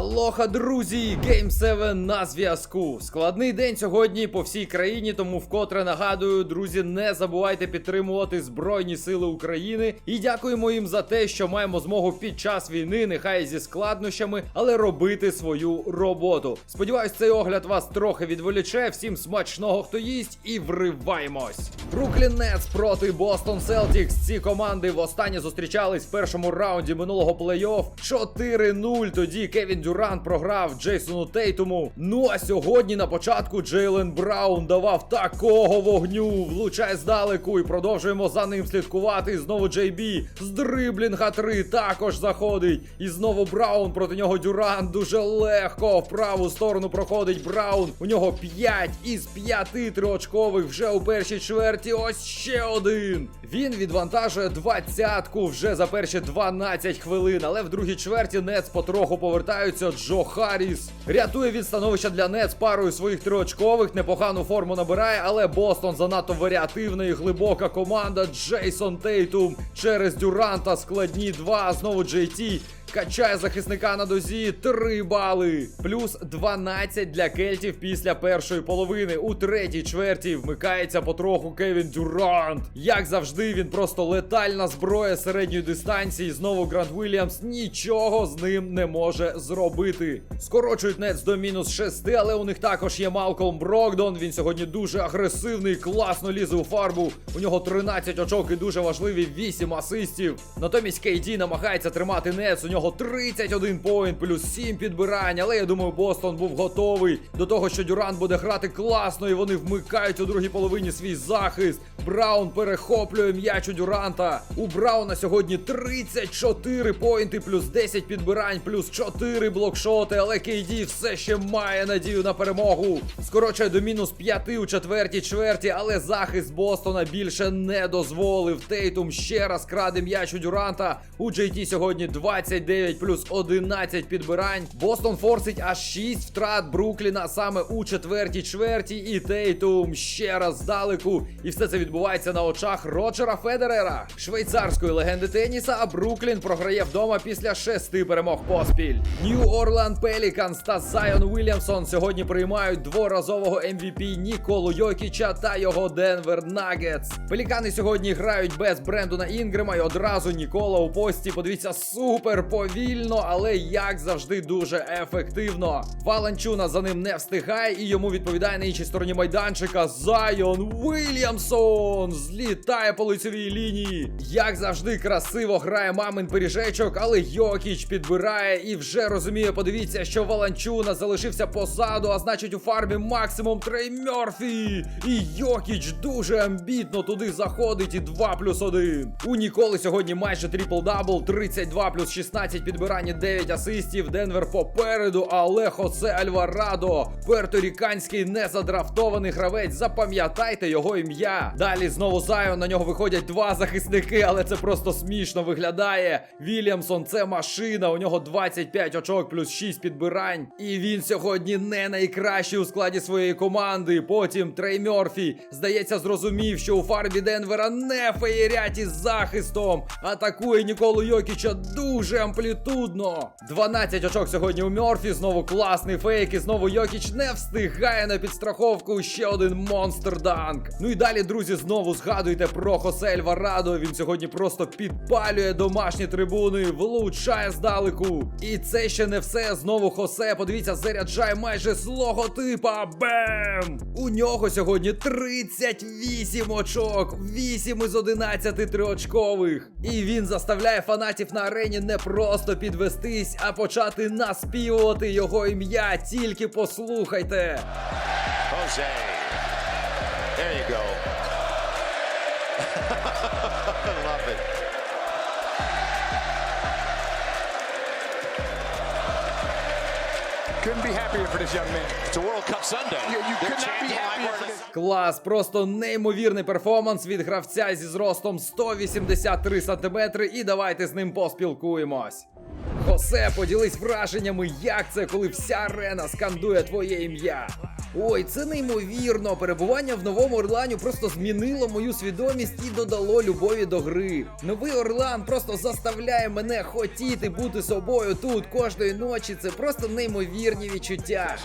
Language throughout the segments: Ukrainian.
Алоха, друзі! Game 7 на зв'язку. Складний день сьогодні по всій країні, тому вкотре нагадую, друзі, не забувайте підтримувати Збройні Сили України і дякуємо їм за те, що маємо змогу під час війни, нехай зі складнощами, але робити свою роботу. Сподіваюсь, цей огляд вас трохи відволіче. Всім смачного, хто їсть, і вриваємось. Бруклін Нетс проти Бостон Селтікс. Ці команди востаннє зустрічались в першому раунді минулого плей-офф 4-0. Тоді Кевін Дюрант програв Джейсону Тейтуму. Ну а сьогодні на початку Джейлен Браун давав такого вогню, влучає здалеку і продовжуємо за ним слідкувати. Знову Джей Бі з дриблінга 3 також заходить. І знову Браун проти нього Дюрант дуже легко в праву сторону проходить Браун. У нього 5 із 5 триочкових вже у першій чверті. Ось ще один. Він відвантажує двадцятку вже за перші 12 хвилин, але в другій чверті Нец потроху повертаються. Джо Харріс рятує від становища для Нец парою своїх триочкових. Непогану форму набирає, але Бостон занадто варіативна і глибока команда. Джейсон Тейтум через Дюранта складні два. Знову Джей. Качає захисника на дозі 3 бали. Плюс 12 для кельтів після першої половини. У третій чверті вмикається потроху Кевін Дюрант. Як завжди, він просто летальна зброя середньої дистанції. Знову Грант Вільямс нічого з ним не може зробити. Скорочують нец до мінус 6, але у них також є Малкольм Брогдон. Він сьогодні дуже агресивний, класно лізе у фарбу. У нього 13 очок і дуже важливі 8 асистів. Натомість Кейді намагається тримати нец. У нього 31 поінт, плюс 7 підбирань. Але я думаю, Бостон був готовий до того, що Дюрант буде грати класно, і вони вмикають у другій половині свій захист. Браун перехоплює м'яч у Дюранта. У Брауна сьогодні 34 поінти, плюс 10 підбирань, плюс 4 блокшоти. Але Кейді все ще має надію на перемогу. Скорочує до мінус 5 у четвертій чверті, але захист Бостона більше не дозволив. Тейтум ще раз краде м'яч у Дюранта. У JT сьогодні 29 плюс 11 підбирань. Бостон форсить аж 6 втрат Брукліна саме у четвертій чверті. І Тейтум ще раз здалеку. І все це відбувається на очах Роджера Федерера, швейцарської легенди теніса. А Бруклін програє вдома після шести перемог поспіль. Нью Орлеан Пеліканс та Зайон Уільямсон сьогодні приймають дворазового MVP Ніколу Йокіча та його Денвер Нагетс. Пелікани сьогодні грають без Брендона Інгрема і одразу Нікола у пості. Подивіться, супер повільно, але як завжди дуже ефективно. Валанчуна за ним не встигає, і йому відповідає на іншій стороні майданчика Зайон Уільямсон. Злітає по лицевій лінії. Як завжди, красиво грає мамин пиріжечок, але Йокіч підбирає і вже розуміє. Подивіться, що Валанчуна залишився позаду, а значить у фармі максимум Трей Мьорфі. І Йокіч дуже амбітно туди заходить. І 2 плюс 1. У Ніколи сьогодні майже трипл-дабл, 32 плюс 16 підбирання, 9 асистів. Денвер попереду, але Хосе Альварадо, перторіканський незадрафтований гравець. Запам'ятайте його ім'я. Далі знову Зайон, на нього виходять два захисники, але це просто смішно виглядає. Вільямсон це машина, у нього 25 очок плюс 6 підбирань. І він сьогодні не найкращий у складі своєї команди. Потім Трей Мьорфі, здається, зрозумів, що у фарбі Денвера не феєрять із захистом. Атакує Ніколу Йокіча дуже амплітудно. 12 очок сьогодні у Мьорфі. Знову класний фейк. І знову Йокіч не встигає на підстраховку. Ще один монстр данк. Ну і далі, друзі, знову згадуйте про Хосе Ельварадо. Він сьогодні просто підпалює домашні трибуни, влучає здалеку. І це ще не все. Знову Хосе. Подивіться, заряджає майже з логотипа. Бем! У нього сьогодні 38 очок, 8 із 11 триочкових. І він заставляє фанатів на арені не просто підвестись, а почати наспівувати його ім'я. Тільки послухайте. Jose. Couldn't be happier for this young man. It's a World Cup Sunday. Yeah, you could not be happier for this. Клас, просто неймовірний перформанс від гравця зі зростом 183 сантиметри. І давайте з ним поспілкуємось. Хосе, поділись враженнями, як це, коли вся арена скандує твоє ім'я. Ой, це неймовірно. Перебування в новому Орлані просто змінило мою свідомість і додало любові до гри. Новий Орлан просто заставляє мене хотіти бути собою тут кожної ночі. Це просто неймовірні відчуття.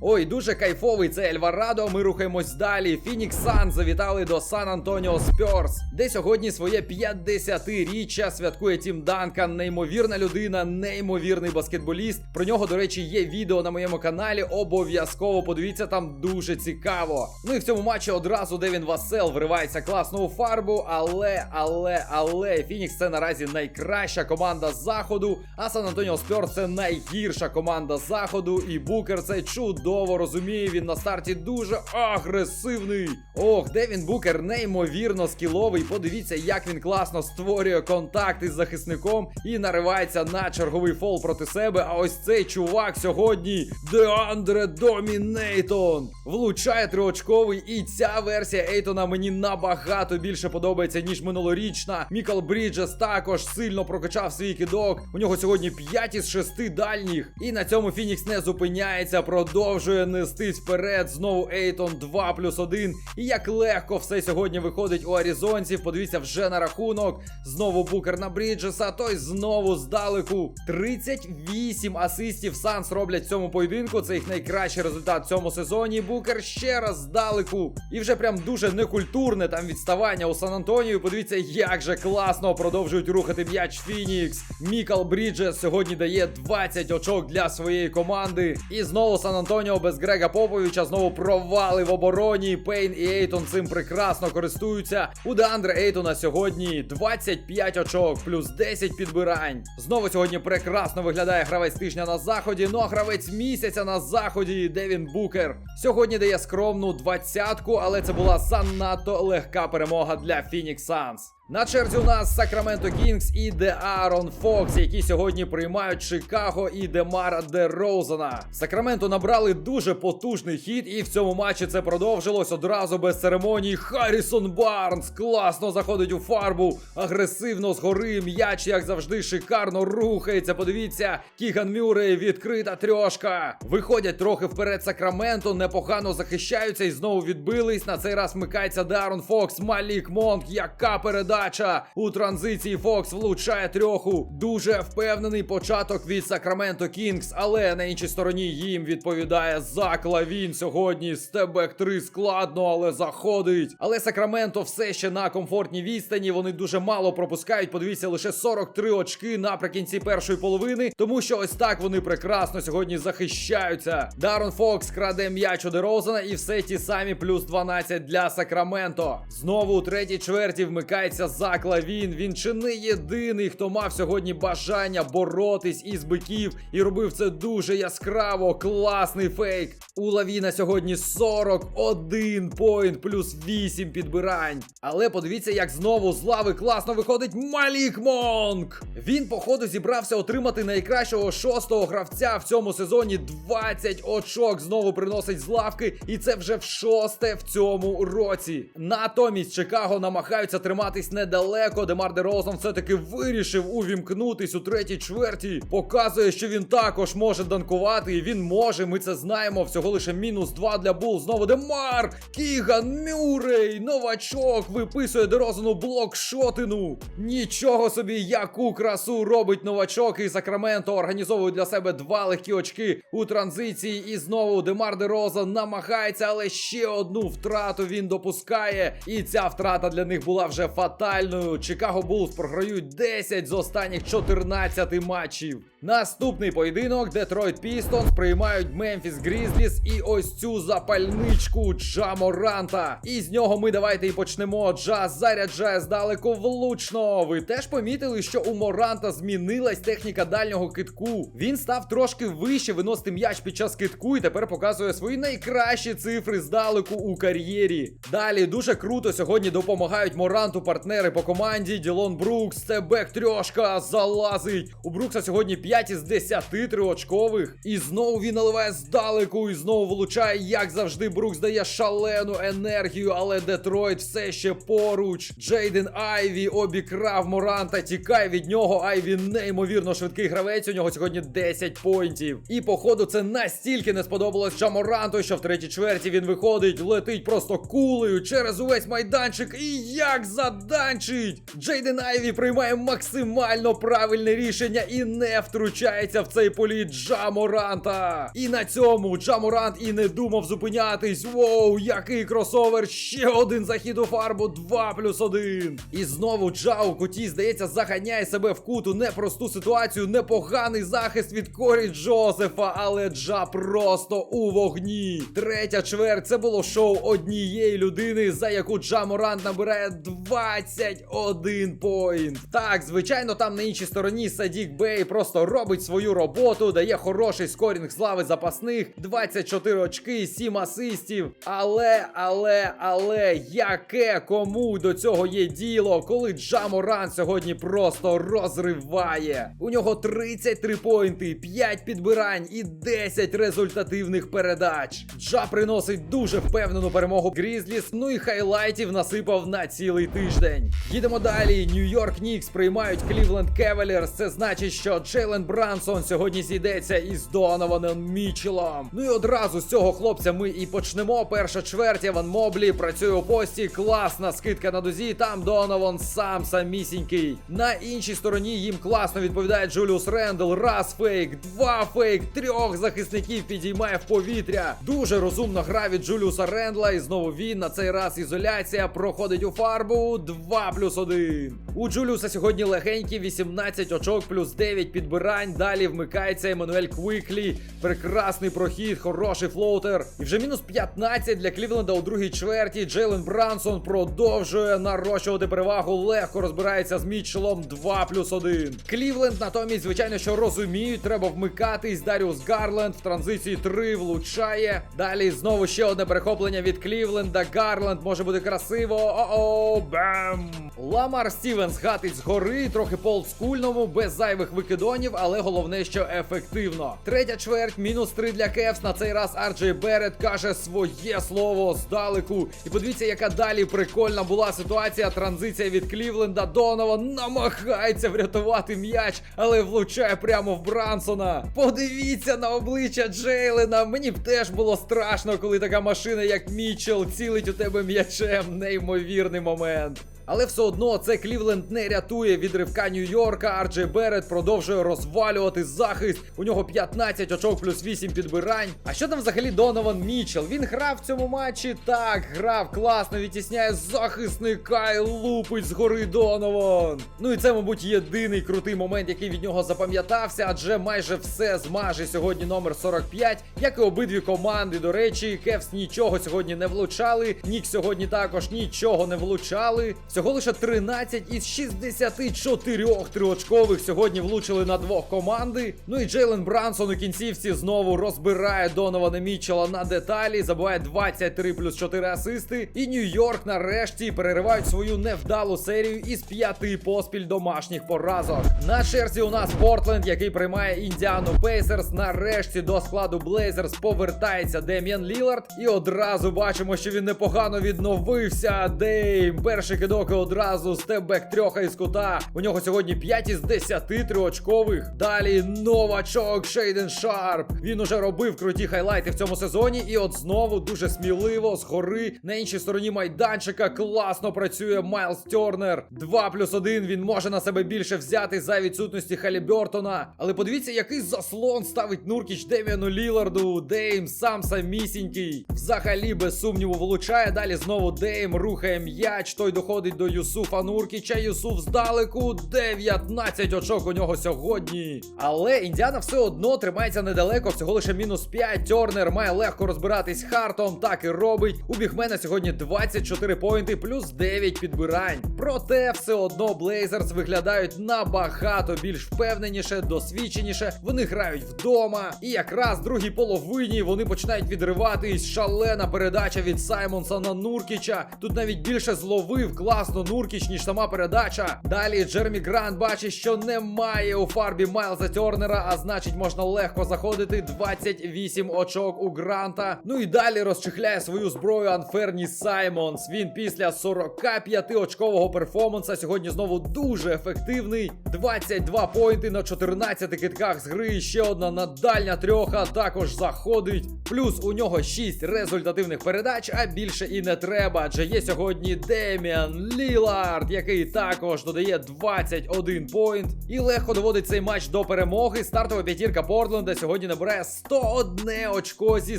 Ой, дуже кайфовий це Ельварадо. Ми рухаємось далі. Фінікс Сан завітали до Сан Антоніо Спьорс, де сьогодні своє 50-річчя святкує Тім Данкан. Неймовірна людина, неймовірний баскетболіст. Про нього, до речі, є відео на моєму каналі. Обов'язково подивіться там дуже цікаво. Ну і в цьому матчі одразу Девін Васел вривається класно у фарбу. Але, але, але Фінікс це наразі найкраща команда заходу. А Сан Антоніо Спьорс це найгірша команда заходу. І Букер це чудово розуміє. Він на старті дуже агресивний. Ох, Девін Букер неймовірно скіловий. Подивіться, як він класно створює контакт із захисником і наривається на черговий фол проти себе. А ось цей чувак сьогодні Деандре Домінейтон. Влучає триочковий, і ця версія Ейтона мені набагато більше подобається, ніж минулорічна. Мікал Бріджес також сильно прокачав свій кидок. У нього сьогодні 5 із 6 дальніх. І на цьому Фінікс не зупиняється, продовжує нестись вперед. Знову Ейтон 2 плюс 1. І як легко все сьогодні виходить у аризонців. Подивіться вже на рахунок. Знову букер на Бріджеса. Той знову здалеку. 38 асистів Санс роблять в цьому поєдинку. Це їх найкращий результат в цьому сезоні. Букер ще раз здалеку. І вже прям дуже некультурне там відставання у Сан Антонію. Подивіться, як же класно продовжують рухати м'яч Фінікс. Мікал Бріджес сьогодні дає 20 очок для своєї команди. І знову Сан Антоніо без Грега Поповича знову провали в обороні. Пейн і Ейтон цим прекрасно користуються. У Деандре Ейтона сьогодні 25 очок, плюс 10 підбирань. Знову сьогодні прекрасно виглядає гравець тижня на заході. Ну а гравець місяця на заході Девін Букер. Сьогодні дає скромну двадцятку, але це була занадто легка перемога для Phoenix Suns. На черзі у нас Сакраменто Кінгс і Де Аарон Фокс, які сьогодні приймають Чикаго і Демара Де Розена. Сакраменто набрали дуже потужний хід, і в цьому матчі це продовжилось одразу без церемоній. Харрісон Барнс класно заходить у фарбу, агресивно згори. М'яч, як завжди, шикарно рухається. Подивіться, Кіган Мюррей, відкрита трьошка. Виходять трохи вперед Сакраменто, непогано захищаються і знову відбились. На цей раз микається Дарон Фокс, Малік Монк. Яка передача у транзиції Фокс влучає трьоху. Дуже впевнений початок від Сакраменто Кінгс, але на іншій стороні їм відповідає Зак Лавін сьогодні. Стебек 3 складно, але заходить. Але Сакраменто все ще на комфортній відстані. Вони дуже мало пропускають. Подивіться, лише 43 очки наприкінці першої половини. Тому що ось так вони прекрасно сьогодні захищаються. Дарон Фокс краде м'яч у Дерозана і все ті самі плюс 12 для Сакраменто. Знову у третій чверті вмикається Зак Лавін. Він чи не єдиний, хто мав сьогодні бажання боротись із биків і робив це дуже яскраво. Класний фейк. У Лавіна сьогодні 41 поінт плюс 8 підбирань. Але подивіться, як знову з лави класно виходить Малік Монк. Він, походу, зібрався отримати найкращого шостого гравця в цьому сезоні. 20 очок знову приносить з лавки, і це вже в шосте в цьому році. Натомість Чикаго намагаються триматись недалеко. Демар Дерозан все-таки вирішив увімкнутись у третій чверті. Показує, що він також може данкувати, і він може. Ми це знаємо. Всього лише мінус 2 для Бул. Знову Демар. Кіган Мюррей, новачок, виписує Дерозану блокшотину. Нічого собі, яку красу робить новачок і Сакраменто організовують для себе два легкі очки у транзиції. І знову Демар Дерозан намагається, але ще одну втрату він допускає. І ця втрата для них була вже фатальною. Чикаго Булс програють 10 з останніх 14 матчів. Наступний поєдинок Детройт Пістонс приймають Мемфіс Грізліс і ось цю запальничку Джаморанта. І з нього ми давайте і почнемо. Джаз заряджає здалеку влучно. Ви теж помітили, що у Моранта змінилась техніка дальнього китку. Він став трошки вище виносити м'яч під час китку і тепер показує свої найкращі цифри здалеку у кар'єрі. Далі дуже круто сьогодні допомагають Моранту партнери по команді. Ділон Брукс, це бек трьошка залазить. У Брукса сьогодні 5 із 10 триочкових. І знову він наливає здалеку, і знову влучає, як завжди. Брукс дає шалену енергію, але Детройт все ще поруч. Джейден Айві обікрав Моранта, тікає від нього. Айві неймовірно швидкий гравець. У нього сьогодні 10 поінтів. І походу це настільки не сподобалось Джаморанту, що в третій чверті він виходить, летить просто кулею через увесь майданчик. І як заданчить! Джейден Айві приймає максимально правильне рішення і не втручається в цей політ Джаморанта. І на цьому Джаморант і не думав зупинятись. Воу, який кросовер! Ще один захід у фарбу, 2 плюс 1. І знову Джа у куті, здається, заганяє себе в куту. Непросту ситуацію, непоганий захист від Корі Джозефа, але Джа просто у вогні. Третя чверть це було шоу однієї людини, за яку Джа Морант набирає 21 поінт. Так, звичайно, там на іншій стороні Садік Бей просто робить свою роботу, дає хороший скорінг слави запасних, 24 очки, 7 асистів. Але, але, але, яке кому до цього є діло, коли Джа Моран сьогодні просто розриває. У нього 33 поінти, 5 підбирань і 10 результативних передач. Джа приносить дуже впевнену перемогу Грізліс, ну і хайлайтів насипав на цілий тиждень. Їдемо далі. Нью-Йорк Нікс приймають Клівленд Кевелерс. Це значить, що Джейлен Брансон сьогодні зійдеться із Донованом Мічелом. Ну і одразу з цього хлопця ми і почнемо. Перша чверть Еван Моблі працює у пості. Класна скидка на дозі. Там Донован сам самісінький. На іншій стороні їм класно відповідає Джуліус Рендл. Раз фейк, два фейк, трьох захисників підіймає в повітря. Дуже розумно гра від Джуліуса Рендла. І знову він на цей раз ізоляція проходить у фарбу. 2 плюс 1. У Джуліуса сьогодні легенькі 18 очок плюс 9 підбирань. Далі вмикається Еммануель Квіклі. Прекрасний прохід, хороший флоутер. І вже мінус 15 для Клівленда у другій чверті. Джейлен Брансон продовжує нарощувати перевагу. Легко розбирається з Мітчелом 2 плюс 1. Клівленд натомість, звичайно, що розуміють, треба вмикатись. Даріус Гарленд в транзиції 3 влучає. Далі знову ще одне перехоплення від Клівленда. Гарленд може бути красиво. О-о, бем! Ламар Стівенс гатить згори, трохи по олдскульному, без зайвих викидонів, але головне, що ефективно. Третя чверть, мінус 3 для Кевс. На цей раз Арджей Берет каже своє слово здалеку. І подивіться, яка далі прикольна була ситуація. Транзиція від Клівленда. Донован намагається врятувати м'яч, але влучає прямо в Брансона. Подивіться на обличчя Джейлена. Мені б теж було страшно, коли така машина, як Мічел, цілить у тебе м'ячем. Неймовірний момент. Але все одно це Клівленд не рятує від ривка Нью-Йорка. Арджей Берет продовжує розвалювати захист. У нього 15 очок плюс 8 підбирань. А що там взагалі Донован Мічел? Він грав в цьому матчі? Так, грав класно, відтісняє захисника і лупить згори Донован. Ну і це, мабуть, єдиний крутий момент, який від нього запам'ятався, адже майже все змаже сьогодні номер 45, як і обидві команди. До речі, Кевс нічого сьогодні не влучали. Нік сьогодні також нічого не влучали. Всього лише 13 із 64 триочкових сьогодні влучили на двох команди. Ну і Джейлен Брансон у кінцівці знову розбирає Донована Мітчела на деталі, забуває 23 плюс 4 асисти. І Нью-Йорк нарешті переривають свою невдалу серію із п'яти поспіль домашніх поразок. На черзі у нас Портленд, який приймає Індіану Пейсерс. Нарешті до складу Блейзерс повертається Дем'ян Лілард. І одразу бачимо, що він непогано відновився. Дейм, перший кидок і одразу степбек трьоха із кута. У нього сьогодні 5 із 10 триочкових. Далі новачок Шейден Шарп. Він уже робив круті хайлайти в цьому сезоні. І от знову дуже сміливо згори на іншій стороні майданчика класно працює Майлз Тернер. 2 плюс 1 він може на себе більше взяти за відсутності Халібертона. Але подивіться, який заслон ставить Нуркіч Деміану Ліларду. Дейм сам самісінький. Взагалі, без сумніву, влучає. Далі знову Дейм рухає м'яч. Той доходить до Юсуфа Нуркіча. Юсуф здалеку. 19 очок у нього сьогодні. Але Індіана все одно тримається недалеко, всього лише мінус 5. Тернер має легко розбиратись Хартом. Так і робить. У бігмена сьогодні 24 поінти плюс 9 підбирань. Проте все одно Блейзерс виглядають набагато більш впевненіше, досвідченіше. Вони грають вдома. І якраз в другій половині вони починають відриватись. Шалена передача від Саймонса на Нуркіча. Тут навіть більше зловив клас класно, Нуркіч, ніж сама передача. Далі Джермі Грант бачить, що немає у фарбі Майлза Тернера, а значить можна легко заходити. 28 очок у Гранта. Ну і далі розчехляє свою зброю Анферні Саймонс. Він після 45 очкового перформанса сьогодні знову дуже ефективний. 22 поінти на 14 китках з гри. Ще одна надальня трьоха також заходить. Плюс у нього 6 результативних передач, а більше і не треба. Адже є сьогодні Деміан Лілард, який також додає 21 поінт і легко доводить цей матч до перемоги. Стартова п'ятірка Портленда сьогодні набирає 101 очко зі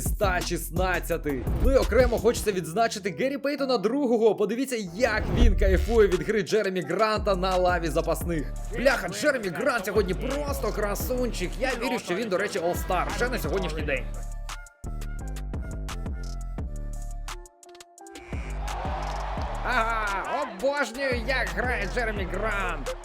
116. Ну і окремо хочеться відзначити Геррі Пейтона другого. Подивіться, як він кайфує від гри Джеремі Гранта на лаві запасних. Бляха, Джеремі Грант сьогодні просто красунчик. Я вірю, що він, до речі, All-Star ще на сьогоднішній день. Обожнюю, як грає Джеремі Грант.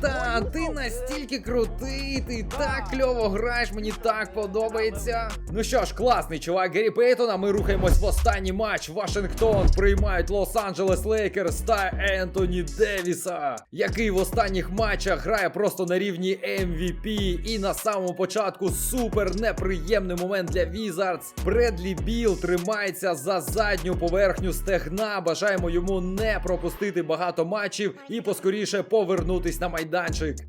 Братан, ти настільки крутий, ти так кльово граєш, мені так подобається. Ну що ж, класний чувак Геррі Пейтон, а ми рухаємось в останній матч. Вашингтон приймають Лос-Анджелес Лейкерс та Ентоні Девіса, який в останніх матчах грає просто на рівні MVP. І на самому початку супер неприємний момент для Візардс. Бредлі Біл тримається за задню поверхню стегна. Бажаємо йому не пропустити багато матчів і поскоріше повернутись на майданчик.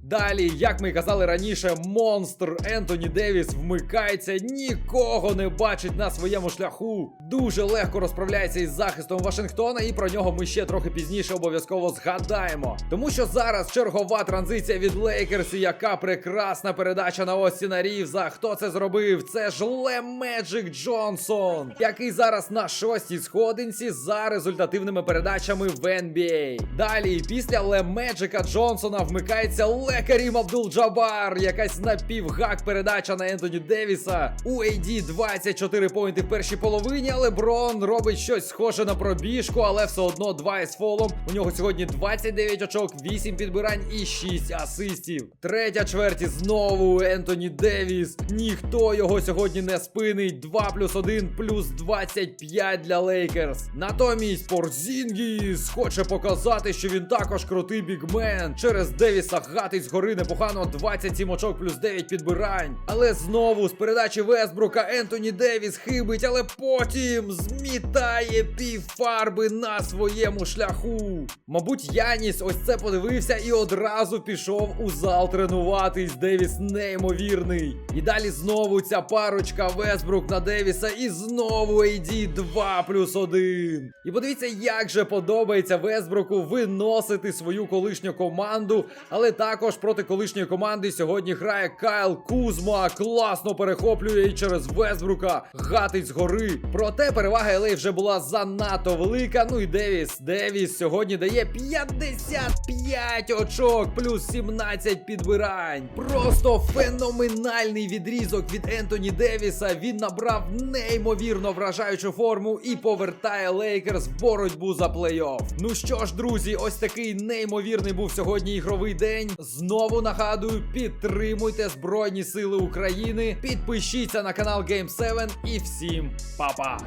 Далі, як ми казали раніше, монстр Ентоні Девіс вмикається, нікого не бачить на своєму шляху. Дуже легко розправляється із захистом Вашингтона, і про нього ми ще трохи пізніше обов'язково згадаємо. Тому що зараз чергова транзиція від Лейкерс, і яка прекрасна передача на Остіна Рівза. Хто це зробив? Це ж Ле Меджик Джонсон, який зараз на шостій сходинці за результативними передачами в NBA. Далі, після Ле Меджика Джонсона вмикається лекарім Абдул Джабар. Якась напівгак передача на Ентоні Девіса. У AD 24 поінти в першій половині, але Брон робить щось схоже на пробіжку, але все одно 2 із фолом. У нього сьогодні 29 очок, 8 підбирань і 6 асистів. Третя чверті знову Ентоні Девіс. Ніхто його сьогодні не спинить. 2 плюс 1 плюс 25 для Лейкерс. Натомість Порзінгіс хоче показати, що він також крутий бігмен. Через Девіса гатить згори непогано 27 очок плюс 9 підбирань. Але знову з передачі Весбрука Ентоні Девіс хибить, але потім змітає півфарби на своєму шляху. Мабуть, Яніс ось це подивився і одразу пішов у зал тренуватись. Девіс неймовірний. І далі знову ця парочка Весбрук на Девіса, і знову AD 2 плюс 1. І подивіться, як же подобається Весбруку виносити свою колишню команду, але також проти колишньої команди сьогодні грає Кайл Кузма. Класно перехоплює і через Весбрука гатить згори. Проте перевага LA вже була занадто велика. Ну і Девіс. Девіс сьогодні дає 55 очок, плюс 17 підбирань. Просто феноменальний відрізок від Ентоні Девіса. Він набрав неймовірно вражаючу форму і повертає Лейкерс в боротьбу за плей-офф. Ну що ж, друзі, ось такий неймовірний був сьогодні ігровий день. Знову нагадую, підтримуйте Збройні Сили України, підпишіться на канал Game7 і всім па-па!